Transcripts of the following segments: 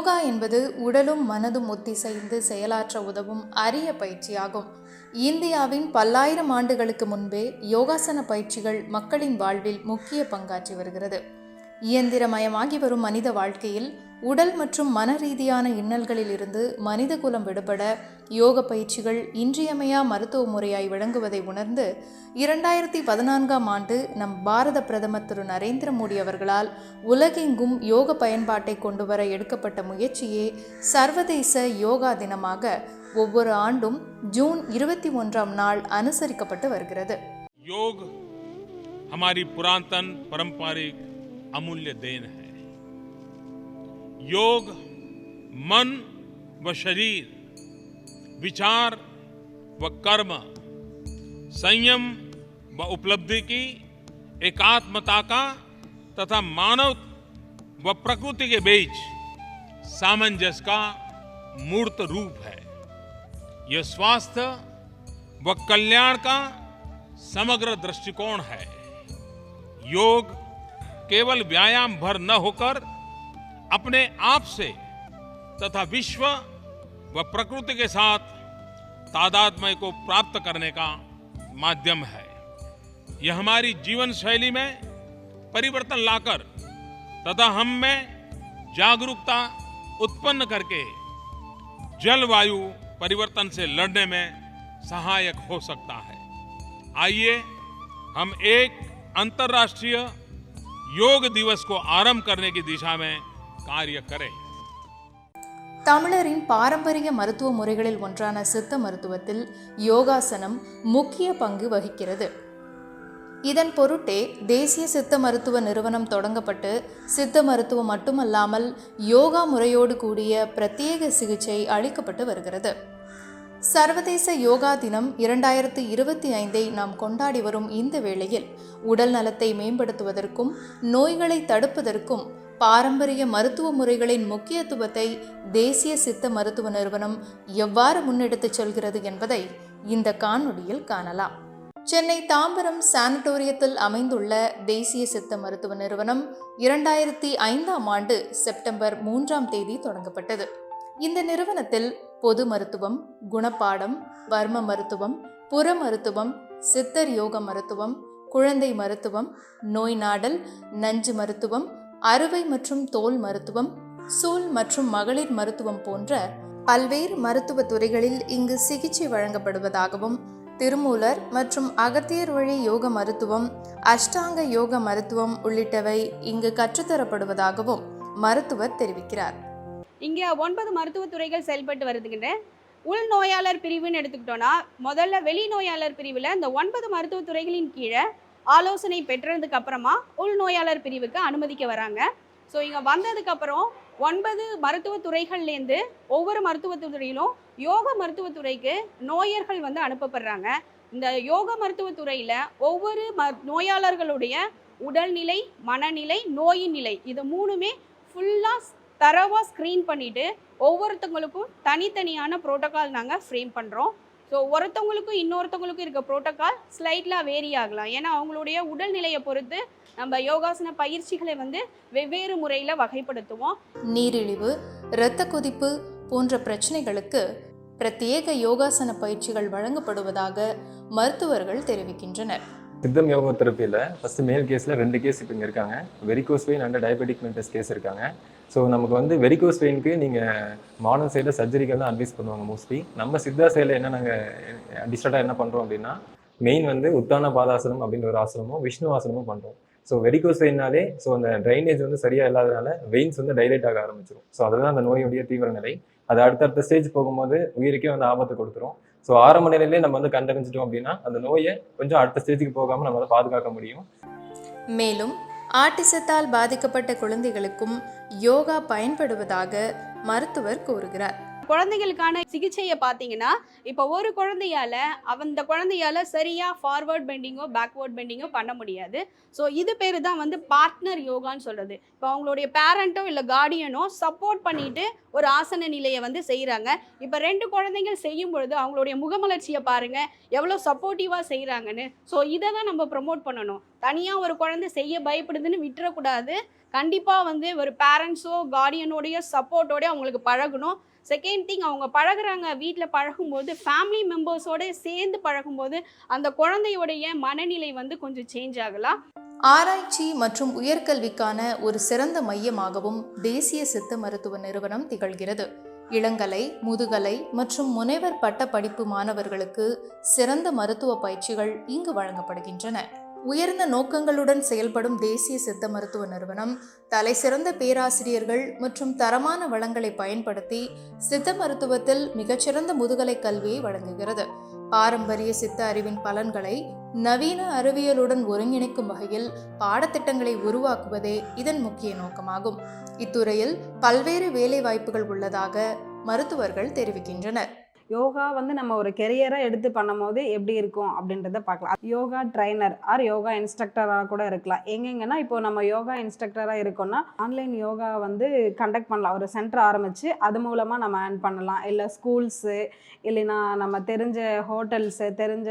யோகா என்பது உடலும் மனதும் ஒத்திசைந்து செயலாற்ற உதவும் அரிய பயிற்சியாகும். இந்தியாவின் பல்லாயிரம் ஆண்டுகளுக்கு முன்பே யோகாசன பயிற்சிகள் மக்களின் வாழ்வில் முக்கிய பங்காற்றி வருகிறது. இயந்திரமயமாகி வரும் மனித வாழ்க்கையில் உடல் மற்றும் மன ரீதியான இன்னல்களில் இருந்து மனித குலம் விடுபட யோக பயிற்சிகள் இன்றியமையா மருத்துவ முறையாய் விளங்குவதை உணர்ந்து இரண்டாயிரத்தி பதினான்காம் ஆண்டு நம் பாரத பிரதமர் திரு நரேந்திர மோடி அவர்களால் உலகெங்கும் யோக பயன்பாட்டை கொண்டு வர எடுக்கப்பட்ட முயற்சியே சர்வதேச யோகா தினமாக ஒவ்வொரு ஆண்டும் ஜூன் இருபத்தி ஒன்றாம் நாள் அனுசரிக்கப்பட்டு வருகிறது योग हमारी पुरातन पारंपरिक अमूल्य देन है। योग, मन व शरीर, विचार व कर्म, संयम व उपलब्धि की एकात्मता का तथा मानव व प्रकृति के बीच सामंजस्य का मूर्त रूप है। यह स्वास्थ्य व कल्याण का समग्र दृष्टिकोण है। योग केवल व्यायाम भर न होकर अपने आप से तथा विश्व व प्रकृति के साथ तादात्म्य को प्राप्त करने का माध्यम है। यह हमारी जीवन शैली में परिवर्तन लाकर तथा हम में जागरूकता उत्पन्न करके जलवायु परिवर्तन से लड़ने में सहायक हो सकता है। आइए हम एक अंतर्राष्ट्रीय योग दिवस को आरंभ करने की दिशा में कार्य करें தமிழரின் பாரம்பரிய மருத்துவ முறைகளில் ஒன்றான சித்த மருத்துவத்தில் யோகாசனம் முக்கிய பங்கு வகிக்கிறது இதன் பொருட்டே தேசிய சித்த மருத்துவ நிறுவனம் தொடங்கப்பட்டு சித்த மருத்துவம் மட்டுமல்லாமல் யோகா முறையோடு கூடிய பிரத்யேக சிகிச்சை அளிக்கப்பட்டு வருகிறது சர்வதேச யோகா தினம் இரண்டாயிரத்து இருபத்தி ஐந்தை நாம் கொண்டாடி வரும் இந்த வேளையில் உடல் நலத்தை மேம்படுத்துவதற்கும் நோய்களை தடுப்பதற்கும் பாரம்பரிய மருத்துவ முறைகளின் முக்கியத்துவத்தை தேசிய சித்த மருத்துவ நிறுவனம் எவ்வாறு முன்னெடுத்துச் செல்கிறது என்பதை இந்த காணொளியில் காணலாம். சென்னை தாம்பரம் சானிட்டோரியத்தில் அமைந்துள்ள தேசிய சித்த மருத்துவ நிறுவனம் இரண்டாயிரத்தி ஐந்தாம் ஆண்டு செப்டம்பர் மூன்றாம் தேதி தொடங்கப்பட்டது. இந்த நிறுவனத்தில் பொது மருத்துவம் குணப்பாடம் வர்ம மருத்துவம் புற மருத்துவம் சித்தர் யோக மருத்துவம் குழந்தை மருத்துவம் நோய் நாடல் நஞ்சு மருத்துவம் அறுவை மற்றும் தோல் மருத்துவம் சூல் மற்றும் மகளிர் மருத்துவம் போன்ற பல்வேறு மருத்துவ துறைகளில் இங்கு சிகிச்சை வழங்கப்படுவதாகவும் திருமூலர் மற்றும் அகத்தியர் வழி யோக மருத்துவம் அஷ்டாங்க யோக மருத்துவம் உள்ளிட்டவை இங்கு கற்றுத்தரப்படுவதாகவும் மருத்துவர் தெரிவிக்கிறார். இங்கே ஒன்பது மருத்துவத்துறைகள் செயல்பட்டு வருதுங்கிற உள் நோயாளர் பிரிவுன்னு எடுத்துக்கிட்டோன்னா முதல்ல வெளி நோயாளர் பிரிவில் இந்த ஒன்பது மருத்துவத்துறைகளின் கீழே ஆலோசனை பெற்றதுக்கு அப்புறமா உள் நோயாளர் பிரிவுக்கு அனுமதிக்க வராங்க. ஸோ இங்கே வந்ததுக்கப்புறம் ஒன்பது மருத்துவத்துறைகள்லேருந்து ஒவ்வொரு மருத்துவத்துறையிலும் யோக மருத்துவத்துறைக்கு நோயர்கள் வந்து அனுப்பப்படுறாங்க. இந்த யோக மருத்துவத்துறையில் ஒவ்வொரு ம நோயாளர்களுடைய உடல்நிலை மனநிலை நோயின் நிலை இது மூணுமே ஃபுல்லாக தரவாக ஸ்க்ரீன் பண்ணிவிட்டு ஒவ்வொருத்தவங்களுக்கும் தனித்தனியான ப்ரோட்டோகால் நாங்கள் ஃப்ரேம் பண்ணுறோம் ஸோ ஒருத்தவங்களுக்கும் இன்னொருத்தவங்களுக்கும் இருக்க ப்ரோட்டோகால் ஸ்லைட்லாக வேரி ஆகலாம். ஏன்னா அவங்களுடைய உடல்நிலையை பொறுத்து நம்ம யோகாசன பயிற்சிகளை வந்து வெவ்வேறு முறையில் வகைப்படுத்துவோம். நீரிழிவு இரத்த கொதிப்பு போன்ற பிரச்சனைகளுக்கு பிரத்யேக யோகாசன பயிற்சிகள் வழங்கப்படுவதாக மருத்துவர்கள் தெரிவிக்கின்றனர். சித்தம் யோகா தெரப்பியில் ஃபஸ்ட்டு மேல் கேஸில் ரெண்டு கேஸ் இப்போ இங்கே இருக்காங்க. வெரிகோஸ் வெயின் அண்ட் டயபெட்டிக் மென்டஸ் கேஸ் இருக்காங்க. ஸோ நமக்கு வந்து வெரிகோஸ் வெயினுக்கு நீங்கள் மாடர்ன் சைடில் சர்ஜரிக்கல் தான் அட்வைஸ் பண்ணுவாங்க மோஸ்ட்லி நம்ம சித்தா சைடில் என்ன நாங்கள் டிஸ்டர்டாக என்ன பண்ணுறோம் அப்படின்னா மெயின் வந்து உத்தான பாதாசனம் அப்படின்ற ஒரு ஆசனமும் விஷ்ணு ஆசனமும் பண்ணுறோம் ஸோ வெரிகோஸ் வெயின்னாலே ஸோ அந்த ட்ரைனேஜ் வந்து சரியாக இல்லாதனால வெயின்ஸ் வந்து டைலேட் ஆக ஆரம்பிச்சிடும் ஸோ அதுதான் அந்த நோயுடைய தீவிர நிலை. அது அடுத்தடுத்த ஸ்டேஜ் போகும்போது உயிருக்கே வந்து ஆபத்து கொடுத்துரும். ஸோ ஆரம்ப நிலையிலே நம்ம வந்து கண்டறிஞ்சிட்டோம் அப்படின்னா அந்த நோயை கொஞ்சம் அடுத்த ஸ்டேஜுக்கு போகாமல் நம்மளால் பாதுகாக்க முடியும். மேலும் ஆட்டிசத்தால் பாதிக்கப்பட்ட குழந்தைகளுக்கும் யோகா பயன்படுவதாக மருத்துவர் கூறுகிறார். குழந்தைகளுக்கான சிகிச்சையை பார்த்தீங்கன்னா இப்போ ஒரு குழந்தையால அந்த குழந்தையால சரியாக ஃபார்வர்ட் பெண்டிங்கோ பேக்வேர்ட் பெண்டிங்கோ பண்ண முடியாது. ஸோ இது பேர் தான் வந்து பார்ட்னர் யோகான்னு சொல்கிறது இப்போ அவங்களுடைய பேரண்ட்டோ இல்லை கார்டியனோ சப்போர்ட் பண்ணிட்டு ஒரு ஆசன நிலையை வந்து செய்கிறாங்க இப்போ ரெண்டு குழந்தைகள் செய்யும் பொழுது அவங்களுடைய முகமலர்ச்சியை பாருங்கள் எவ்வளோ சப்போர்ட்டிவாக செய்கிறாங்கன்னு ஸோ இதை தான் நம்ம ப்ரொமோட் பண்ணணும். தனியாக ஒரு குழந்தை செய்ய பயப்படுதுன்னு விட்டுறக்கூடாது. கண்டிப்பாக வந்து ஒரு பேரண்ட்ஸோ கார்டியனோடைய சப்போர்ட்டோடய அவங்களுக்கு பழகணும். செகண்ட் திங் அவங்க பழகுறாங்க வீட்டில் பழகும்போது ஃபேமிலி மெம்பர்ஸோட சேர்ந்து பழகும்போது அந்த குழந்தையோடைய மனநிலை வந்து கொஞ்சம் சேஞ்ச் ஆகலாம். ஆராய்ச்சி மற்றும் உயர்கல்விக்கான ஒரு சிறந்த மையமாகவும் தேசிய சித்த மருத்துவ நிறுவனம் திகழ்கிறது. இளங்கலை முதுகலை மற்றும் முனைவர் பட்ட படிப்பு மாணவர்களுக்கு சிறந்த மருத்துவ பயிற்சிகள் இங்கு வழங்கப்படுகின்றன. உயர்ந்த நோக்கங்களுடன் செயல்படும் தேசிய சித்த மருத்துவ நிறுவனம் தலைசிறந்த பேராசிரியர்கள் மற்றும் தரமான வளங்களை பயன்படுத்தி சித்த மருத்துவத்தில் மிகச்சிறந்த முதுகலை கல்வியை வழங்குகிறது. பாரம்பரிய சித்த அறிவின் பலன்களை நவீன அறிவியலுடன் ஒருங்கிணைக்கும் வகையில் பாடத்திட்டங்களை உருவாக்குவதே இதன் முக்கிய நோக்கமாகும். இத்துறையில் பல்வேறு வேலைவாய்ப்புகள் உள்ளதாக மருத்துவர்கள் தெரிவிக்கின்றனர். யோகா வந்து நம்ம ஒரு கெரியராக எடுத்து பண்ணும்போது எப்படி இருக்கும் அப்படின்றத பார்க்கலாம். யோகா ட்ரைனர் ஆர் யோகா இன்ஸ்ட்ரக்டராக கூட இருக்கலாம். எங்கெங்கன்னா இப்போ நம்ம யோகா இன்ஸ்ட்ரக்டராக இருக்கோம்னா ஆன்லைன் யோகா வந்து கண்டக்ட் பண்ணலாம். ஒரு சென்டர் ஆரம்பித்து அது மூலமாக நம்ம ஏர்ன் பண்ணலாம். இல்லை ஸ்கூல்ஸு இல்லைன்னா நம்ம தெரிஞ்ச ஹோட்டல்ஸு தெரிஞ்ச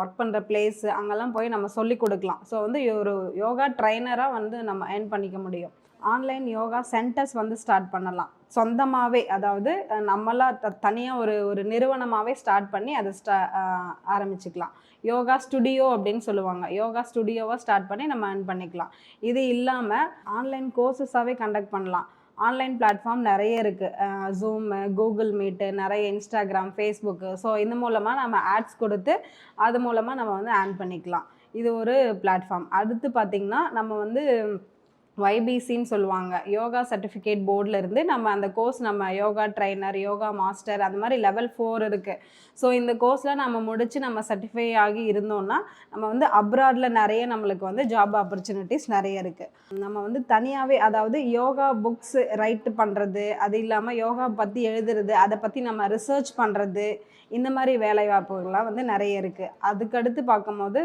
ஒர்க் பண்ணுற பிளேஸு அங்கெல்லாம் போய் நம்ம சொல்லி கொடுக்கலாம். ஸோ வந்து ஒரு யோகா ட்ரைனராக வந்து நம்ம ஏர்ன் பண்ணிக்க முடியும். ஆன்லைன் யோகா சென்டர்ஸ் வந்து ஸ்டார்ட் பண்ணலாம். சொந்தமாகவே அதாவது நம்மளாக நம்மளா த தனியாக ஒரு ஒரு நிறுவனமாகவே ஸ்டார்ட் பண்ணி அதை ஸ்டா ஆரம்பிச்சுக்கலாம். யோகா ஸ்டுடியோ அப்படின்னு சொல்லுவாங்க. யோகா ஸ்டுடியோவாக ஸ்டார்ட் பண்ணி நம்ம ஏர்ன் பண்ணிக்கலாம். இது இல்லாமல் ஆன்லைன் கோர்சஸாகவே கண்டக்ட் பண்ணலாம். ஆன்லைன் பிளாட்ஃபார்ம் நிறைய இருக்குது ஜூமு கூகுள் மீட்டு நிறைய இன்ஸ்டாகிராம் ஃபேஸ்புக்கு ஸோ இது மூலமாக நம்ம ஆட்ஸ் கொடுத்து அது மூலமாக நம்ம வந்து ஏர்ன் பண்ணிக்கலாம். இது ஒரு பிளாட்ஃபார்ம். அடுத்து பார்த்திங்கன்னா நம்ம வந்து ஒய்பிசின்னு சொல்லுவாங்க. யோகா சர்டிஃபிகேட் போர்டில் இருந்து நம்ம அந்த கோர்ஸ் நம்ம யோகா ட்ரைனர் யோகா மாஸ்டர் அந்த மாதிரி லெவல் ஃபோர் இருக்குது ஸோ இந்த கோர்ஸில் நம்ம முடித்து நம்ம சர்டிஃபை ஆகி இருந்தோம்னா நம்ம வந்து அப்ராடில் நிறைய நம்மளுக்கு வந்து ஜாப் ஆப்பர்ச்சுனிட்டிஸ் நிறைய இருக்குது நம்ம வந்து தனியாகவே அதாவது யோகா புக்ஸ் ரைட்டு பண்ணுறது அது இல்லாமல் யோகா பற்றி எழுதுறது அதை பற்றி நம்ம ரிசர்ச் பண்ணுறது இந்த மாதிரி வேலைவாய்ப்புகள்லாம் வந்து நிறைய இருக்குது அதுக்கடுத்து பார்க்கும்போது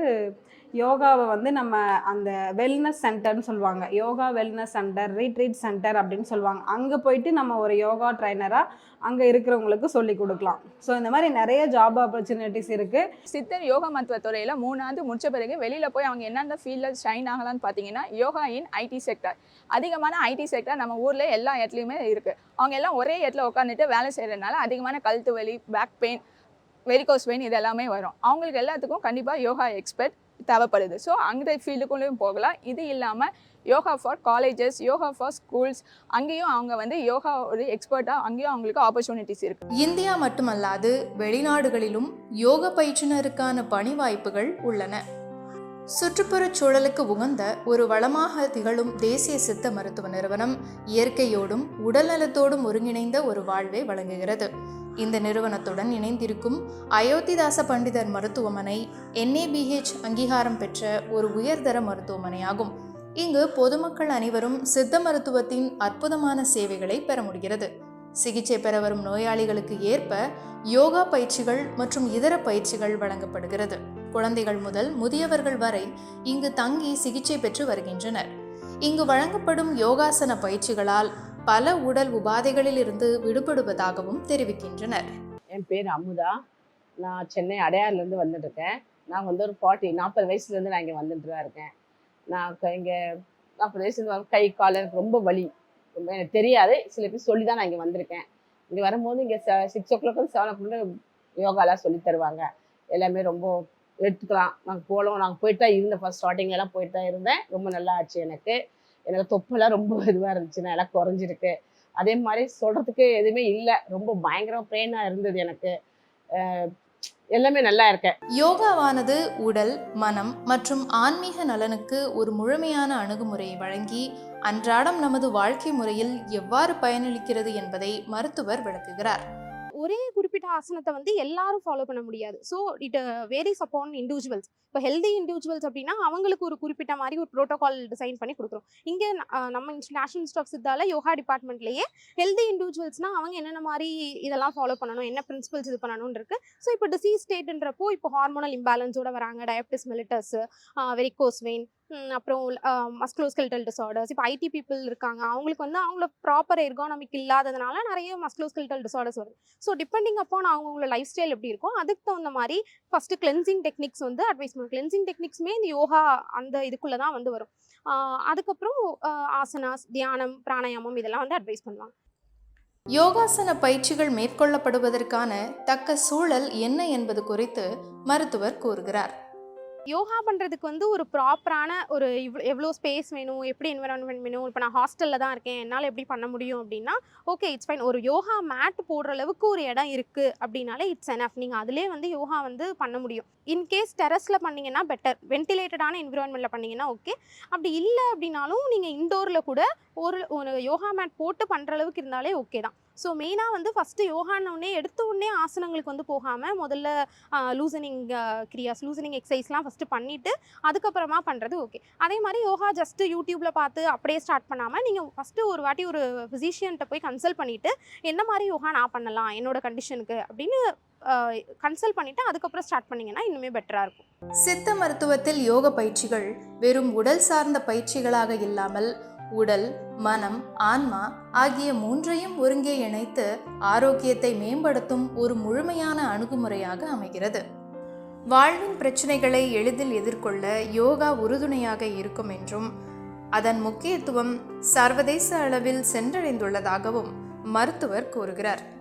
யோகாவை வந்து நம்ம அந்த வெல்னஸ் சென்டர்னு சொல்லுவாங்க. Yoga wellness centre retreat centre அப்படின்னு சொல்லுவாங்க. அங்கே போயிட்டு நம்ம ஒரு யோகா ட்ரைனராக அங்கே இருக்கிறவங்களுக்கு சொல்லி கொடுக்கலாம். ஸோ இந்த மாதிரி நிறைய ஜாப் ஆப்பர்ச்சுனிட்டிஸ் இருக்குது சித்தர் யோகா மருத்துவ துறையில் மூணாவது முடிச்ச பிறகு வெளியில் போய் அவங்க என்னென்ன ஃபீல்டில் ஷைன் ஆகலாம்னு பார்த்தீங்கன்னா யோகா இன் ஐடி செக்டர் அதிகமான ஐடி செக்டர் நம்ம ஊரில் எல்லா இடத்துலையுமே இருக்குது அவங்க எல்லாம் ஒரே இடத்துல உட்காந்துட்டு வேலை செய்கிறதுனால அதிகமான கழுத்து வலி பேக் பெயின் வெரிகோஸ் பெயின் இது எல்லாமே வரும். அவங்களுக்கு எல்லாத்துக்கும் கண்டிப்பாக யோகா எக்ஸ்பர்ட் தேவைப்படுது. ஸோ அந்த ஃபீல்டுக்குள்ளேயும் போகலாம். இது இல்லாமல் yoga for colleges yoga for schools அங்கேயும் அவங்க வந்து யோகா ஒரு எக்ஸ்பர்ட்டாக அங்கேயும் அவங்களுக்கு ஆப்பர்ச்சுனிட்டிஸ் இருக்குது இந்தியா மட்டுமல்லாது வெளிநாடுகளிலும் யோக பயிற்றுனருக்கான பணி வாய்ப்புகள் உள்ளன. சுற்றுப்புறச் சூழலுக்கு உகந்த ஒரு வளமாக திகழும் தேசிய சித்த மருத்துவ நிறுவனம் இயற்கையோடும் உடல்நலத்தோடும் ஒருங்கிணைந்த ஒரு வாழ்வை வழங்குகிறது. இந்த நிறுவனத்துடன் இணைந்திருக்கும் அயோத்திதாச பண்டிதர் மருத்துவமனை என்ஏபிஹெச் அங்கீகாரம் பெற்ற ஒரு உயர்தர மருத்துவமனையாகும். இங்கு பொதுமக்கள் அனைவரும் சித்த மருத்துவத்தின் அற்புதமான சேவைகளை பெற முடிகிறது. சிகிச்சை பெற வரும் நோயாளிகளுக்கு ஏற்ப யோகா பயிற்சிகள் மற்றும் இதர பயிற்சிகள் வழங்கப்படுகிறது. குழந்தைகள் முதல் முதியவர்கள் வரை இங்கு தங்கி சிகிச்சை பெற்று வருகின்றனர். இங்கு வழங்கப்படும் யோகாசன பயிற்சிகளால் பல உடல் உபாதைகளில் இருந்து விடுபடுவதாகவும் தெரிவிக்கின்றனர். என் பேர் அமுதா. நான் சென்னை அடையாறுலேருந்து வந்துட்டுருக்கேன். நான் வந்து ஒரு ஃபார்ட்டி நாற்பது வயசுலேருந்து நான் இங்கே வந்துட்டு தான் இருக்கேன். நான் இங்கே நாற்பது வயசுலேருந்து கை கால் எனக்கு ரொம்ப வலி. எனக்கு தெரியாது. சில பேர் சொல்லி தான் நான் இங்கே வந்திருக்கேன். இங்கே வரும்போது இங்கே six o'clock seven o'clock யோகாலாம் சொல்லி தருவாங்க. எல்லாமே ரொம்ப எடுத்துக்கலாம். நாங்கள் போகலாம். நாங்கள் போயிட்டு தான் இருந்தேன் ஃபஸ்ட் ஸ்டார்டிங்லாம் போயிட்டு தான் இருந்தேன். ரொம்ப நல்லா ஆச்சு எனக்கு. எனக்கு தொப்பெல்லாம் ரொம்ப இதுவாக இருந்துச்சு. நான் எல்லாம் குறைஞ்சிருக்கு. அதே மாதிரி சொல்கிறதுக்கு எதுவுமே இல்லை. ரொம்ப பயங்கரமாக பெயினாக இருந்தது எனக்கு. எல்லாமே நல்லா இருக்கேன். யோகாவானது உடல் மனம் மற்றும் ஆன்மீக நலனுக்கு ஒரு முழுமையான அணுகுமுறையை வழங்கி அன்றாடம் நமது வாழ்க்கை முறையில் எவ்வாறு பயனளிக்கிறது என்பதை மருத்துவர் விளக்குகிறார். ஒரே குறிப்பிட்ட ஆசனத்தை வந்து எல்லாரும் ஃபாலோ பண்ண முடியாது. So it varies upon individuals இப்போ ஹெல்தி இண்டிவிஜுவல்ஸ் அப்படின்னா அவங்களுக்கு ஒரு குறிப்பிட்ட மாதிரி ஒரு ப்ரோட்டோகால் டிசைன் பண்ணி கொடுக்குறோம் இங்கே நம்ம நேஷனல் இன்ஸ்ட் ஆஃப் சித்தால யோகா டிபார்ட்மெண்ட்லேயே ஹெல்தி இண்டிவிஜுவல்ஸ்னால் அவங்க என்னென்ன மாதிரி இதெல்லாம் ஃபாலோ பண்ணணும் என்ன பிரின்சிபல்ஸ் இது பண்ணணும் இருக்கு. ஸோ இப்போ டிசீஸ் ஸ்டேட்ன்றப்போ இப்போ ஹார்மோனல் இம்பேலன்ஸோட வராங்க டயபிட்டிஸ் மிலிட்டஸ் வெரிகோஸ் வெயின் அப்புறம் மஸ்க்ளோஸ்கெல்டல் டிசார்டர்ஸ் இப்போ ஐடி பீப்புள் இருக்காங்க. அவங்களுக்கு வந்து அவங்கள ப்ராப்பர் எர்கானமிக் இல்லாததுனால நிறைய மஸ்க்ளோஸ்கெல்டல் டிசார்டர்ஸ் வருது. ஸோ டிபெண்டிங் அப்பான் அவங்களோட லைஃப் ஸ்டைல் எப்படி இருக்கும் அதுக்கு தகுந்த மாதிரி ஃபஸ்ட்டு கிளென்சிங் டெக்னிக்ஸ் வந்து அட்வைஸ் பண்ணுவோம் கிளென்சிங் டெக்னிக்ஸுமே இந்த யோகா அந்த இதுக்குள்ளே தான் வந்து வரும். அதுக்கப்புறம் ஆசனாஸ் தியானம் பிராணாயாமம் இதெல்லாம் வந்து அட்வைஸ் பண்ணுவாங்க. யோகாசன பயிற்சிகள் மேற்கொள்ளப்படுவதற்கான தக்க சூழல் என்ன என்பது குறித்து மருத்துவர் கூறுகிறார். யோகா பண்ணுறதுக்கு வந்து ஒரு ப்ராப்பரான ஒரு இவ் எவ்வளோ ஸ்பேஸ் வேணும் எப்படி என்விரான்மெண்ட் வேணும் இப்போ நான் ஹாஸ்டலில் தான் இருக்கேன் என்னால் எப்படி பண்ண முடியும் அப்படின்னா ஓகே இட்ஸ் ஃபைன் ஒரு யோகா மேட் போடுற அளவுக்கு ஒரு இடம் இருக்குது அப்படின்னாலே இட்ஸ் எனஃப் நீங்கள் அதிலே வந்து யோகா வந்து பண்ண முடியும். இன்கேஸ் டெரஸில் பண்ணீங்கன்னா பெட்டர் வென்டிலேட்டடான என்விரான்மெண்ட்டில் பண்ணீங்கன்னா ஓகே அப்படி இல்லை அப்படின்னாலும் நீங்கள் இண்டோரில் கூட ஒரு ஒரு யோகா மேட் போட்டு பண்ணுற அளவுக்கு இருந்தாலே ஓகே தான். ஸோ மெயினாக வந்து ஃபஸ்ட்டு யோகான்னொடனே எடுத்த உடனே ஆசனங்களுக்கு வந்து போகாமல் முதல்ல லூசனிங் கிரியாஸ் லூசனிங் எக்ஸசைஸ்லாம் ஃபஸ்ட்டு பண்ணிவிட்டு அதுக்கப்புறமா பண்ணுறது ஓகே அதே மாதிரி யோகா ஜஸ்ட்டு யூடியூப்பில் பார்த்து அப்படியே ஸ்டார்ட் பண்ணாமல் நீங்கள் ஃபஸ்ட்டு ஒரு வாட்டி ஒரு ஃபிசிஷியன்ட்ட போய் கன்சல்ட் பண்ணிவிட்டு என்ன மாதிரி யோகா நான் பண்ணலாம்? என்னோட கண்டிஷனுக்கு அப்படின்னு கன்சல்ட் பண்ணிவிட்டு அதுக்கப்புறம் ஸ்டார்ட் பண்ணிங்கன்னா இன்னுமே பெட்டராக இருக்கும். சித்த மருத்துவத்தில் யோக பயிற்சிகள் வெறும் உடல் சார்ந்த பயிற்சிகளாக இல்லாமல் உடல் மனம் ஆன்மா ஆகிய மூன்றையும் ஒருங்கே இணைத்து ஆரோக்கியத்தை மேம்படுத்தும் ஒரு முழுமையான அணுகுமுறையாக அமைகிறது. வாழ்வின் பிரச்சனைகளை எளிதில் எதிர்கொள்ள யோகா உறுதுணையாக இருக்கும் என்றும் அதன் முக்கியத்துவம் சர்வதேச அளவில் சென்றடைந்துள்ளதாகவும் மருத்துவர் கூறுகிறார்.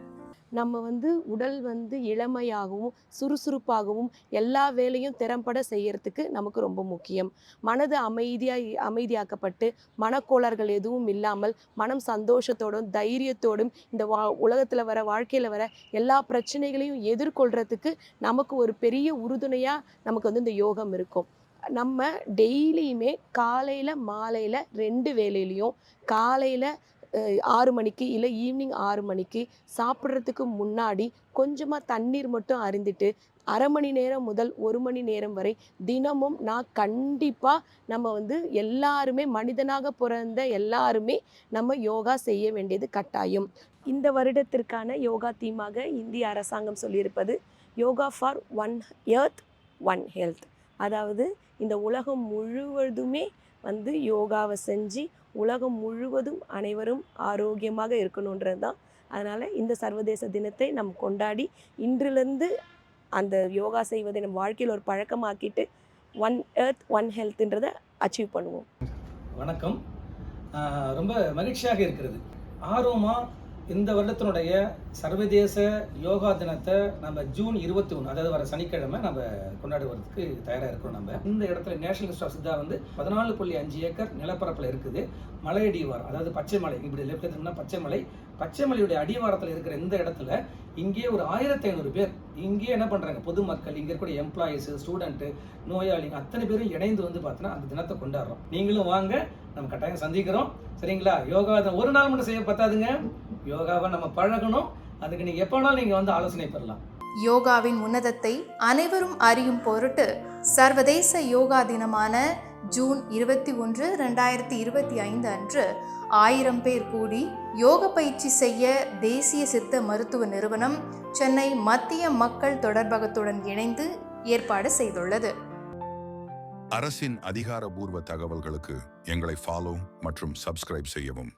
நம்ம வந்து உடல் வந்து இளமையாகவும் சுறுசுறுப்பாகவும் எல்லா வேலையும் திறம்பட செய்யறதுக்கு நமக்கு ரொம்ப முக்கியம். மனது அமைதியாக அமைதியாக்கப்பட்டு மனக்கோளாறுகள் எதுவும் இல்லாமல் மனம் சந்தோஷத்தோடும் தைரியத்தோடும் இந்த வா உலகத்தில் வர வாழ்க்கையில் வர எல்லா பிரச்சனைகளையும் எதிர்கொள்கிறதுக்கு நமக்கு ஒரு பெரிய உறுதுணையாக நமக்கு வந்து இந்த யோகம் இருக்கும். நம்ம டெய்லியுமே காலையில் மாலையில் ரெண்டு வேலையிலையும் காலையில் ஆறு மணிக்கு இல்லை ஈவினிங் ஆறு மணிக்கு சாப்பிட்றதுக்கு முன்னாடி கொஞ்சமாக தண்ணீர் மட்டும் அருந்திட்டு அரை மணி நேரம் முதல் ஒரு மணி நேரம் வரை தினமும் நான் கண்டிப்பாக நம்ம வந்து எல்லாருமே மனிதனாக பிறந்த எல்லாருமே நம்ம யோகா செய்ய வேண்டியது கட்டாயம். இந்த வருடத்திற்கான யோகா தீமாக இந்திய அரசாங்கம் சொல்லியிருப்பது yoga for one earth one health அதாவது இந்த உலகம் முழுவதுமே வந்து யோகாவை செஞ்சு உலகம் முழுவதும் அனைவரும் ஆரோக்கியமாக இருக்கணுன்றது தான். அதனால் இந்த சர்வதேச தினத்தை நம் கொண்டாடி இன்றிலிருந்து அந்த யோகா செய்வதை நம் வாழ்க்கையில் ஒரு பழக்கமாக்கிட்டு ஒன் எர்த் ஒன் ஹெல்த்ன்றதை அச்சீவ் பண்ணுவோம். வணக்கம். ரொம்ப மகிழ்ச்சியாக இருக்கிறது. ஆர்வமாக இந்த வருடத்தினுடைய சர்வதேச யோகா தினத்தை நம்ம ஜூன் இருபத்தி ஒன்று அதாவது வர சனிக்கிழமை நம்ம கொண்டாடுவதற்கு தயாராக இருக்கிறோம் நம்ம. இந்த இடத்துல நேஷனல் இன்ஸ்ட் ஆஃப் சித்தா வந்து பதினாலு புள்ளி அஞ்சு ஏக்கர் நிலப்பரப்பில் இருக்குது. மலையடிவார் அதாவது பச்சை மலை இப்படி லெஃப்ட் எடுத்தோம்னா பச்சை மலை பச்சைமலையுடைய அடிவாரத்தில் இருக்கிற இந்த இடத்துல இங்கே ஒரு ஆயிரத்தி ஐநூறு பேர். இங்கே என்ன பண்ணுறாங்க பொதுமக்கள் இங்கே இருக்கக்கூடிய எம்ப்ளாயீஸ் ஸ்டூடெண்ட்டு நோயாளிங்க அத்தனை பேரும் இணைந்து வந்து பார்த்தீங்கன்னா அந்த தினத்தை கொண்டாடுறோம். நீங்களும் வாங்க நம்ம கட்டாயம் சந்திக்கிறோம். சரிங்களா? யோகா தினம் ஒரு நாள் மட்டும் செய்ய பத்தாதுங்க. யோகாவை நம்ம பழகணும். அதுக்கு நீங்கள் எப்போ வேணாலும் நீங்கள் வந்து ஆலோசனை பெறலாம். யோகாவின் உன்னதத்தை அனைவரும் அறியும் பொருட்டு சர்வதேச யோகா தினமான ஜூன் இருபத்தி ஒன்று ரெண்டாயிரத்தி இருபத்தி ஐந்து அன்று ஆயிரம் பேர் கூடி யோக பயிற்சி செய்ய தேசிய சித்த மருத்துவ நிறுவனம் சென்னை மத்திய மக்கள் தொடர்பகத்துடன் இணைந்து ஏற்பாடு செய்துள்ளது. அரசின் அதிகாரபூர்வ தகவல்களுக்கு எங்களை ஃபாலோ மற்றும் சப்ஸ்கிரைப் செய்யவும்.